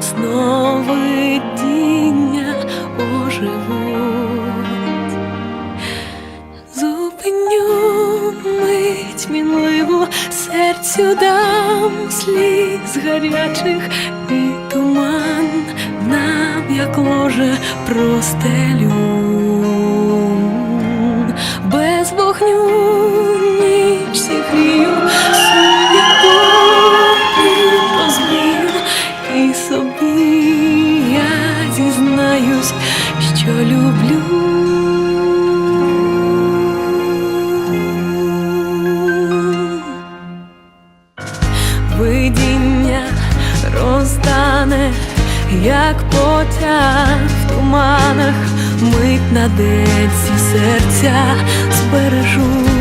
Сновидіння оживуть. Зупиню мить мінливу, серцю дам сліз гарячих і туман нам, як ложе простелю. Без вогню що люблю. Видіння розтане, як потяг в туманах, мить на деці серця збережу.